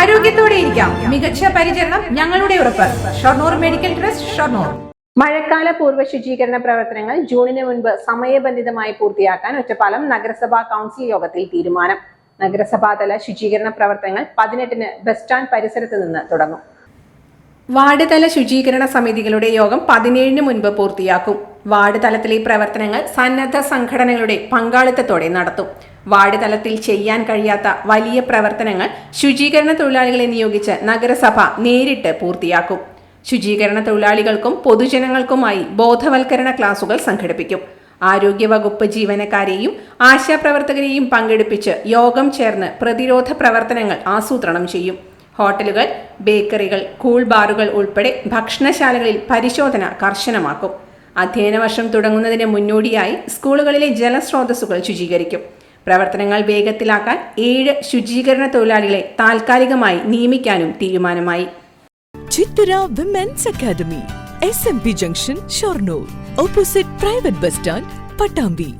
ആരോഗ്യത്തോടെ ഇരിക്കാം. മികച്ച പരിചരണം ഞങ്ങളുടെ ഉറപ്പ്. Shoranur medical trust Shoranur. മഴക്കാല പൂർവ ശുചീകരണ പ്രവർത്തനങ്ങൾ ജൂണിന് മുൻപ് സമയബന്ധിതമായി പൂർത്തിയാക്കാൻ ഒറ്റപ്പാലം നഗരസഭാ കൗൺസിൽ യോഗത്തിൽ തീരുമാനം. നഗരസഭാതല ശുചീകരണ പ്രവർത്തനങ്ങൾ പതിനെട്ടിന് ബസ് സ്റ്റാൻഡ് പരിസരത്ത് നിന്ന് തുടങ്ങും. വാർഡ് തല ശുചീകരണ സമിതികളുടെ യോഗം പതിനേഴിന് മുൻപ് പൂർത്തിയാക്കും. വാർഡ് തലത്തിലെ പ്രവർത്തനങ്ങൾ സന്നദ്ധ സംഘടനകളുടെ പങ്കാളിത്തത്തോടെ നടത്തും. വാർഡ് തലത്തിൽ ചെയ്യാൻ കഴിയാത്ത വലിയ പ്രവർത്തനങ്ങൾ ശുചീകരണ തൊഴിലാളികളെ നിയോഗിച്ച് നഗരസഭ നേരിട്ട് പൂർത്തിയാക്കും. ശുചീകരണ തൊഴിലാളികൾക്കും പൊതുജനങ്ങൾക്കുമായി ബോധവൽക്കരണ ക്ലാസുകൾ സംഘടിപ്പിക്കും. ആരോഗ്യവകുപ്പ് ജീവനക്കാരെയും ആശാപ്രവർത്തകരെയും പങ്കെടുപ്പിച്ച് യോഗം ചേർന്ന് പ്രതിരോധ പ്രവർത്തനങ്ങൾ ആസൂത്രണം ചെയ്യും. ഹോട്ടലുകൾ ബേക്കറികൾ കൂൾ ബാറുകൾ ഉൾപ്പെടെ ഭക്ഷണശാലകളിൽ പരിശോധന കർശനമാക്കും. അധ്യയന വർഷം തുടങ്ങുന്നതിന് മുന്നോടിയായി സ്കൂളുകളിലെ ജലസ്രോതസ്സുകൾ ശുചീകരിക്കും. പ്രവർത്തനങ്ങൾ വേഗത്തിലാക്കാൻ ഏഴ് ശുചീകരണ തൊഴിലാളികളെ താൽക്കാലികമായി നിയമിക്കാനും തീരുമാനമായി. Chithura women's academy S M P junction Shoranur opposite private bus stand Pattambi